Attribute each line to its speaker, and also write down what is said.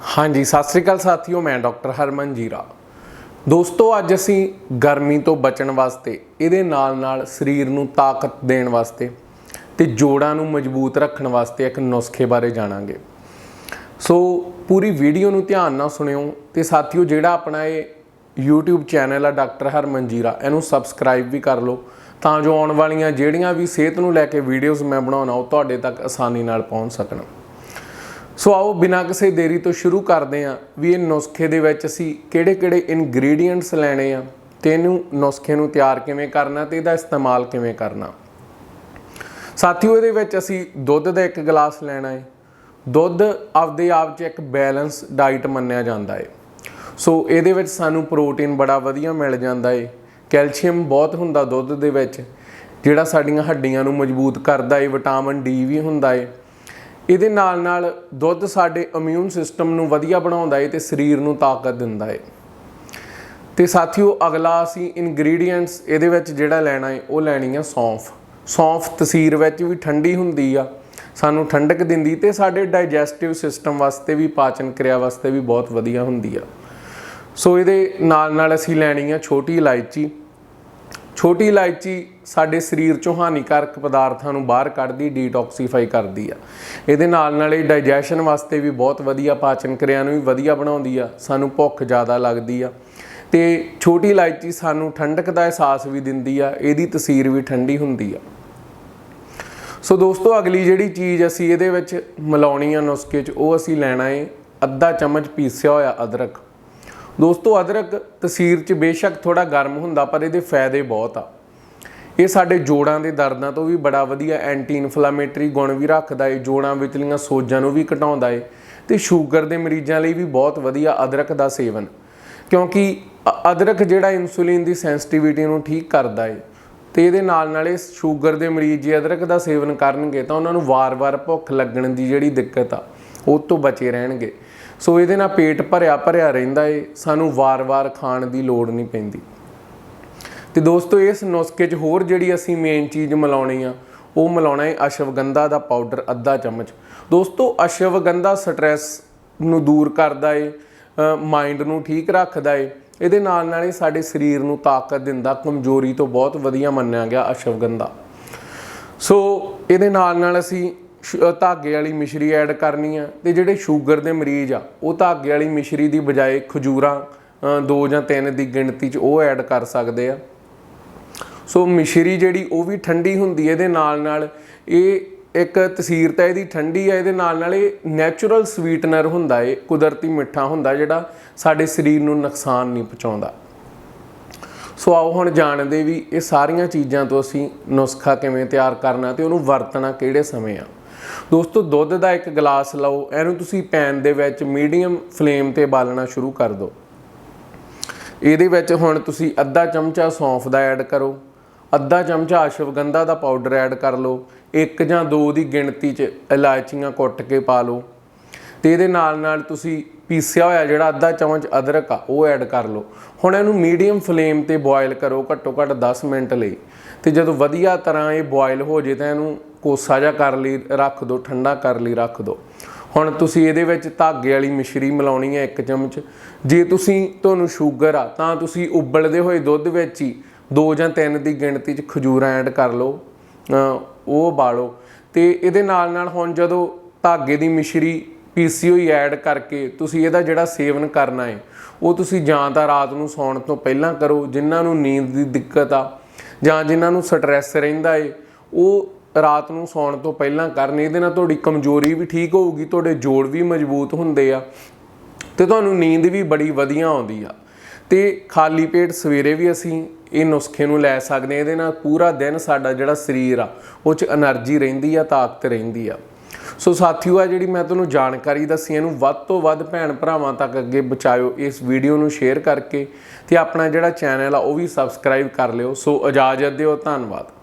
Speaker 1: ਹਾਂਜੀ, ਸਤਿ ਸ੍ਰੀ ਅਕਾਲ ਸਾਥੀਓ, ਮੈਂ ਡਾਕਟਰ ਹਰਮਨ ਜੀਰਾ। ਦੋਸਤੋ, ਅੱਜ ਅਸੀਂ ਗਰਮੀ ਤੋਂ ਬਚਣ ਵਾਸਤੇ, ਇਹਦੇ ਨਾਲ ਨਾਲ ਸਰੀਰ ਨੂੰ ਤਾਕਤ ਦੇਣ ਵਾਸਤੇ ਤੇ ਜੋੜਾਂ ਨੂੰ ਮਜ਼ਬੂਤ ਰੱਖਣ ਵਾਸਤੇ ਇੱਕ ਨੁਸਖੇ ਬਾਰੇ ਜਾਣਾਂਗੇ। ਸੋ, ਪੂਰੀ ਵੀਡੀਓ ਨੂੰ ਧਿਆਨ ਨਾਲ ਸੁਣਿਓ ਤੇ ਸਾਥੀਓ, ਜਿਹੜਾ ਆਪਣਾ ਇਹ YouTube ਚੈਨਲ ਆ ਡਾਕਟਰ ਹਰਮਨ ਜੀਰਾ, ਇਹਨੂੰ ਸਬਸਕ੍ਰਾਈਬ ਵੀ ਕਰ ਲਓ ਤਾਂ ਜੋ ਆਉਣ ਵਾਲੀਆਂ ਜਿਹੜੀਆਂ ਵੀ ਸਿਹਤ ਨੂੰ ਲੈ ਕੇ ਵੀਡੀਓਜ਼ ਮੈਂ ਬਣਾਉਣਾ, ਉਹ ਤੁਹਾਡੇ ਤੱਕ ਆਸਾਨੀ ਨਾਲ ਪਹੁੰਚ ਸਕਣ। ਸੋ ਆਓ ਬਿਨਾਂ ਕਿਸੇ ਦੇਰੀ ਤੋਂ ਸ਼ੁਰੂ ਕਰਦੇ ਹਾਂ ਵੀ ਇਹ ਨੁਸਖੇ ਦੇ ਵਿੱਚ ਅਸੀਂ ਕਿਹੜੇ-ਕਿਹੜੇ ਇਨਗਰੀਡੀਅੰਟਸ ਲੈਣੇ ਆ ਤੇ ਇਹਨੂੰ ਨੁਸਖੇ ਨੂੰ ਤਿਆਰ ਕਿਵੇਂ ਕਰਨਾ ਤੇ ਇਹਦਾ ਇਸਤੇਮਾਲ ਕਿਵੇਂ ਕਰਨਾ। ਸਾਥੀਓ, ਇਹਦੇ ਵਿੱਚ ਅਸੀਂ ਦੁੱਧ ਦਾ ਇੱਕ ਗਲਾਸ ਲੈਣਾ ਹੈ। ਦੁੱਧ ਆਪਦੇ ਆਪ 'ਚ ਇੱਕ ਬੈਲੈਂਸ ਡਾਈਟ ਮੰਨਿਆ ਜਾਂਦਾ ਹੈ। ਸੋ ਇਹਦੇ ਵਿੱਚ ਸਾਨੂੰ ਪ੍ਰੋਟੀਨ ਬੜਾ ਵਧੀਆ ਮਿਲ ਜਾਂਦਾ ਹੈ। ਕੈਲਸ਼ੀਅਮ ਬਹੁਤ ਹੁੰਦਾ ਦੁੱਧ ਦੇ ਵਿੱਚ, ਜਿਹੜਾ ਸਾਡੀਆਂ ਹੱਡੀਆਂ ਨੂੰ ਮਜ਼ਬੂਤ ਕਰਦਾ ਹੈ। ਵਿਟਾਮਿਨ ਡੀ ਵੀ ਹੁੰਦਾ ਹੈ। ਇਹਦੇ ਨਾਲ ਨਾਲ ਦੁੱਧ ਸਾਡੇ ਇਮਿਊਨ ਸਿਸਟਮ ਨੂੰ ਵਧੀਆ ਬਣਾਉਂਦਾ ਹੈ ਤੇ ਸਰੀਰ ਨੂੰ ਤਾਕਤ ਦਿੰਦਾ ਹੈ ਤੇ ਸਾਥੀਓ, ਅਗਲਾ ਅਸੀਂ ਇਨਗਰੀਡੀਐਂਟਸ ਇਹਦੇ ਵਿੱਚ ਜਿਹੜਾ ਲੈਣਾ ਹੈ ਉਹ ਲੈਣੀ ਆ ਸੌਂਫ। ਸੌਂਫ ਤਸੀਰ ਵਿੱਚ ਵੀ ਠੰਡੀ ਹੁੰਦੀ ਆ, ਸਾਨੂੰ ਠੰਡਕ ਦਿੰਦੀ ਤੇ ਸਾਡੇ ਡਾਈਜੈਸਟਿਵ ਸਿਸਟਮ ਵਾਸਤੇ ਵੀ, ਪਾਚਨ ਕਿਰਿਆ ਵਾਸਤੇ ਵੀ ਬਹੁਤ ਵਧੀਆ ਹੁੰਦੀ ਆ। ਸੋ ਇਹਦੇ ਨਾਲ ਨਾਲ ਅਸੀਂ ਲੈਣੀ ਆ ਛੋਟੀ ਇਲਾਇਚੀ। ਛੋਟੀ ਇਲਾਇਚੀ ਸਾਡੇ ਸਰੀਰ ਚੋਂ ਹਾਨੀਕਾਰਕ ਪਦਾਰਥਾਂ ਨੂੰ ਬਾਹਰ ਕੱਢਦੀ ਡੀਟੌਕਸੀਫਾਈ ਕਰਦੀ ਆ। ਇਹਦੇ ਨਾਲ ਨਾਲ ਇਹ ਡਾਈਜੈਸ਼ਨ ਵਾਸਤੇ ਵੀ ਬਹੁਤ ਵਧੀਆ, ਪਾਚਨ ਕਿਰਿਆ ਨੂੰ ਵੀ ਵਧੀਆ ਬਣਾਉਂਦੀ ਆ, ਸਾਨੂੰ ਭੁੱਖ ਜ਼ਿਆਦਾ ਲੱਗਦੀ ਆ। ਤੇ ਛੋਟੀ ਇਲਾਇਚੀ ਸਾਨੂੰ ਠੰਡਕ ਦਾ ਅਹਿਸਾਸ ਵੀ ਦਿੰਦੀ ਆ, ਇਹਦੀ ਤਸੀਰ ਵੀ ਠੰਡੀ ਹੁੰਦੀ ਆ। ਸੋ ਦੋਸਤੋ, ਅਗਲੀ ਜਿਹੜੀ ਚੀਜ਼ ਅਸੀਂ ਇਹਦੇ ਵਿੱਚ ਮਿਲਾਉਣੀ ਆ ਨੁਸਖੇ 'ਚ, ਉਹ ਅਸੀਂ ਲੈਣਾ ਏ, ਅੱਧਾ ਚਮਚ ਪੀਸਿਆ ਹੋਇਆ ਅਦਰਕ। ਦੋਸਤੋ, ਅਦਰਕ ਤਸੀਰ 'ਚ ਬੇਸ਼ੱਕ ਥੋੜਾ ਗਰਮ ਹੁੰਦਾ, ਪਰ ਇਹਦੇ ਫਾਇਦੇ ਬਹੁਤ ਆ। ਇਹ ਸਾਡੇ ਜੋੜਾਂ ਦੇ ਦਰਦਾਂ ਤੋਂ ਵੀ ਬੜਾ ਵਧੀਆ ਐਂਟੀ ਇਨਫਲਾਮੇਟਰੀ ਗੁਣ ਵੀ ਰੱਖਦਾ ਏ, ਜੋੜਾਂ ਵਿਚਲੀਆਂ ਸੋਜਾਂ ਨੂੰ ਵੀ ਘਟਾਉਂਦਾ ਏ, ਤੇ ਸ਼ੂਗਰ ਦੇ ਮਰੀਜ਼ਾਂ ਲਈ ਵੀ ਬਹੁਤ ਵਧੀਆ ਅਦਰਕ ਦਾ ਸੇਵਨ। ਕਿਉਂਕਿ ਅਦਰਕ ਜਿਹੜਾ ਇਨਸੂਲਿਨ ਦੀ ਸੈਂਸਿਟੀਵਿਟੀ ਨੂੰ ਠੀਕ ਕਰਦਾ ਏ, ਤੇ ਇਹਦੇ ਨਾਲ ਨਾਲ ਇਹ ਸ਼ੂਗਰ ਦੇ ਮਰੀਜ਼ ਜੇ ਅਦਰਕ ਦਾ ਸੇਵਨ ਕਰਨਗੇ, ਤਾਂ ਉਹਨਾਂ ਨੂੰ ਵਾਰ-ਵਾਰ ਭੁੱਖ ਲੱਗਣ ਦੀ ਜਿਹੜੀ ਦਿੱਕਤ ਆ। ਉਹ ਤੋਂ ਬਚੇ ਰਹਿਣਗੇ। ਸੋ ਇਹਦੇ ਨਾਲ ਪੇਟ ਭਰਿਆ ਭਰਿਆ ਰਹਿੰਦਾ ਏ, ਸਾਨੂੰ ਵਾਰ-ਵਾਰ ਖਾਣ ਦੀ ਲੋੜ ਨਹੀਂ ਪੈਂਦੀ। ਤੇ ਦੋਸਤੋ, ਇਸ ਨੁਸਖੇ 'ਚ ਹੋਰ ਜਿਹੜੀ ਅਸੀਂ ਮੇਨ ਚੀਜ਼ ਮਿਲਾਉਣੀ ਆ, ਉਹ ਮਿਲਾਉਣਾ ਹੈ ਅਸ਼ਵਗੰਧਾ ਦਾ ਪਾਊਡਰ ਅੱਧਾ ਚਮਚ। ਦੋਸਤੋ, ਅਸ਼ਵਗੰਧਾ ਸਟ੍ਰੈਸ ਨੂੰ ਦੂਰ ਕਰਦਾ ਏ ਮਾਈਂਡ ਨੂੰ ਠੀਕ ਰੱਖਦਾ ਏ। ਇਹਦੇ ਨਾਲ ਨਾਲ ਹੀ ਸਾਡੇ ਸਰੀਰ ਨੂੰ ਤਾਕਤ ਦਿੰਦਾ, ਕਮਜ਼ੋਰੀ ਤੋਂ ਬਹੁਤ ਵਧੀਆ ਮੰਨਿਆ ਗਿਆ ਅਸ਼ਵਗੰਧਾ। ਸੋ, ਇਹਦੇ ਨਾਲ ਨਾਲ ਅਸੀਂ ਧਾਗੇ ਵਾਲੀ ਮਿਸ਼ਰੀ ਐਡ ਕਰਨੀ ਆ ਤੇ ਜਿਹੜੇ ਸ਼ੂਗਰ ਦੇ ਮਰੀਜ਼ ਆ, ਉਹ ਧਾਗੇ ਵਾਲੀ ਮਿਸ਼ਰੀ ਦੀ ਬਜਾਏ ਖਜੂਰਾਂ ਦੋ ਜਾਂ ਤਿੰਨ ਦੀ ਗਿਣਤੀ 'ਚ ਉਹ ਐਡ ਕਰ ਸਕਦੇ ਆ। ਸੋ ਮਿਸ਼ਰੀ ਜਿਹੜੀ ਉਹ ਵੀ ਠੰਡੀ ਹੁੰਦੀ ਹੈ ਇਹਦੇ ਨਾਲ ਨਾਲ ਇਹ ਇੱਕ ਤਸੀਰ ਤਾਂ ਇਹਦੀ ਠੰਡੀ ਹੈ ਇਹਦੇ ਨਾਲ ਨਾਲ ਇਹ ਨੈਚੁਰਲ ਸਵੀਟਨਰ ਹੁੰਦਾ ਏ, ਕੁਦਰਤੀ ਮਿੱਠਾ ਹੁੰਦਾ ਜਿਹੜਾ ਸਾਡੇ ਸਰੀਰ ਨੂੰ ਨੁਕਸਾਨ ਨਹੀਂ ਪਹੁੰਚਾਉਂਦਾ। ਸੋ ਆਓ ਹੁਣ ਜਾਣਦੇ ਵੀ ਇਹ ਸਾਰੀਆਂ ਚੀਜ਼ਾਂ ਤੋਂ ਅਸੀਂ ਨੁਸਖਾ ਕਿਵੇਂ ਤਿਆਰ ਕਰਨਾ ਤੇ ਉਹਨੂੰ ਵਰਤਣਾ ਕਿਹੜੇ ਸਮੇਂ ਆ। ਦੋਸਤੋ, ਦੁੱਧ ਦਾ ਇੱਕ ਗਲਾਸ ਲਓ, ਇਹਨੂੰ ਤੁਸੀਂ ਪੈਨ ਦੇ ਵਿੱਚ ਮੀਡੀਅਮ ਫਲੇਮ ਤੇ ਬਾਲਣਾ ਸ਼ੁਰੂ ਕਰ ਦਿਓ। ਇਹਦੇ ਵਿੱਚ ਹੁਣ ਤੁਸੀਂ ਅੱਧਾ ਚਮਚਾ ਸੌਂਫ ਦਾ ਐਡ ਕਰੋ, ਅੱਧਾ ਚਮਚਾ ਅਸ਼ਵਗੰਧਾ ਦਾ ਪਾਊਡਰ ਐਡ ਕਰ ਲਓ, ਇੱਕ ਜਾਂ ਦੋ ਦੀ ਗਿਣਤੀ 'ਚ ਇਲਾਇਚੀਆਂ ਕੁੱਟ ਕੇ ਪਾ ਲਓ ਤੇ ਇਹਦੇ ਨਾਲ ਨਾਲ ਤੁਸੀਂ ਪੀਸਿਆ ਹੋਇਆ ਜਿਹੜਾ ਅੱਧਾ ਚਮਚ ਅਦਰਕ ਆ, ਉਹ ਐਡ ਕਰ ਲਓ। ਹੁਣ ਇਹਨੂੰ ਮੀਡੀਅਮ ਫਲੇਮ ਤੇ ਬੋਇਲ ਕਰੋ ਘੱਟੋ ਘੱਟ 10 ਮਿੰਟ ਲਈ। ਤੇ ਜਦੋਂ ਵਧੀਆ ਤਰ੍ਹਾਂ ਇਹ ਬੋਇਲ ਹੋ ਜੇ ਤਾਂ ਇਹਨੂੰ ਕੋਸਾ ਜਿਹਾ ਕਰ ਲਈ, ਰੱਖ ਦਿਓ ਠੰਡਾ ਕਰ ਲਈ, ਰੱਖ ਦਿਓ ਹੁਣ ਤੁਸੀਂ ਇਹਦੇ ਵਿੱਚ ਧਾਗੇ ਵਾਲੀ ਮਿਸ਼ਰੀ ਮਿਲਾਉਣੀ ਹੈ ਇੱਕ ਚਮਚ। ਜੇ ਤੁਸੀਂ, ਤੁਹਾਨੂੰ ਸ਼ੂਗਰ ਆ, ਤਾਂ ਤੁਸੀਂ ਉਬਲਦੇ ਹੋਏ ਦੁੱਧ ਵਿੱਚ ਹੀ ਦੋ ਜਾਂ ਤਿੰਨ ਦੀ ਗਿਣਤੀ 'ਚ ਖਜੂਰਾਂ ਐਡ ਕਰ ਲਓ। ਉਹ ਉਬਾਲੋ। ਤੇ ਇਹਦੇ ਨਾਲ ਨਾਲ ਹੁਣ ਜਦੋਂ ਧਾਗੇ ਦੀ ਮਿਸ਼ਰੀ ਪੀਸੀਓਈ ਐਡ ਕਰਕੇ ਤੁਸੀਂ ਇਹਦਾ ਜਿਹੜਾ ਸੇਵਨ ਕਰਨਾ ਹੈ ਉਹ ਤੁਸੀਂ ਜਾਂ ਤਾਂ ਰਾਤ ਨੂੰ ਸੌਣ ਤੋਂ ਪਹਿਲਾਂ ਕਰੋ, ਜਿਨ੍ਹਾਂ ਨੂੰ ਨੀਂਦ ਦੀ ਦਿੱਕਤ ਆ, ਜਾਂ ਜਿਨ੍ਹਾਂ ਨੂੰ ਸਟ੍ਰੈਸ ਰਹਿੰਦਾ ਏ, ਉਹ ਰਾਤ ਨੂੰ ਸੌਣ ਤੋਂ ਪਹਿਲਾਂ ਕਰਨ। ਇਹਦੇ ਨਾਲ ਤੁਹਾਡੀ ਕਮਜ਼ੋਰੀ ਵੀ ਠੀਕ ਹੋਊਗੀ, ਤੁਹਾਡੇ ਜੋੜ ਵੀ ਮਜ਼ਬੂਤ ਹੁੰਦੇ ਆ ਤੇ ਤੁਹਾਨੂੰ ਨੀਂਦ ਵੀ ਬੜੀ ਵਧੀਆ ਆਉਂਦੀ ਆ। ਤੇ ਖਾਲੀ ਪੇਟ ਸਵੇਰੇ ਵੀ ਅਸੀਂ ਇਹ ਨੁਸਖੇ ਨੂੰ ਲੈ ਸਕਦੇ ਆ ਇਹਦੇ ਨਾਲ ਪੂਰਾ ਦਿਨ ਸਾਡਾ ਜਿਹੜਾ ਸਰੀਰ ਆ, ਉਹ ਚ એનર્ਜੀ ਰਹਿੰਦੀ ਆ, ਤਾਕਤ ਰਹਿੰਦੀ ਆ। ਸੋ ਸਾਥੀਓ ਆ ਜਿਹੜੀ ਮੈਂ ਤੁਹਾਨੂੰ ਜਾਣਕਾਰੀ ਦੱਸੀ, ਇਹਨੂੰ ਵੱਧ ਤੋਂ ਵੱਧ ਭੈਣ ਭਰਾਵਾਂ ਤੱਕ ਅੱਗੇ ਪਹੁੰਚਾਇਓ, ਇਸ ਵੀਡੀਓ ਨੂੰ ਸ਼ੇਅਰ ਕਰਕੇ ਤੇ ਆਪਣਾ ਜਿਹੜਾ ਚੈਨਲ ਆ, ਉਹ ਵੀ ਸਬਸਕ੍ਰਾਈਬ ਕਰ ਲਿਓ। ਸੋ ਇਜਾਜ਼ਤ ਦਿਓ, ਧੰਨਵਾਦ।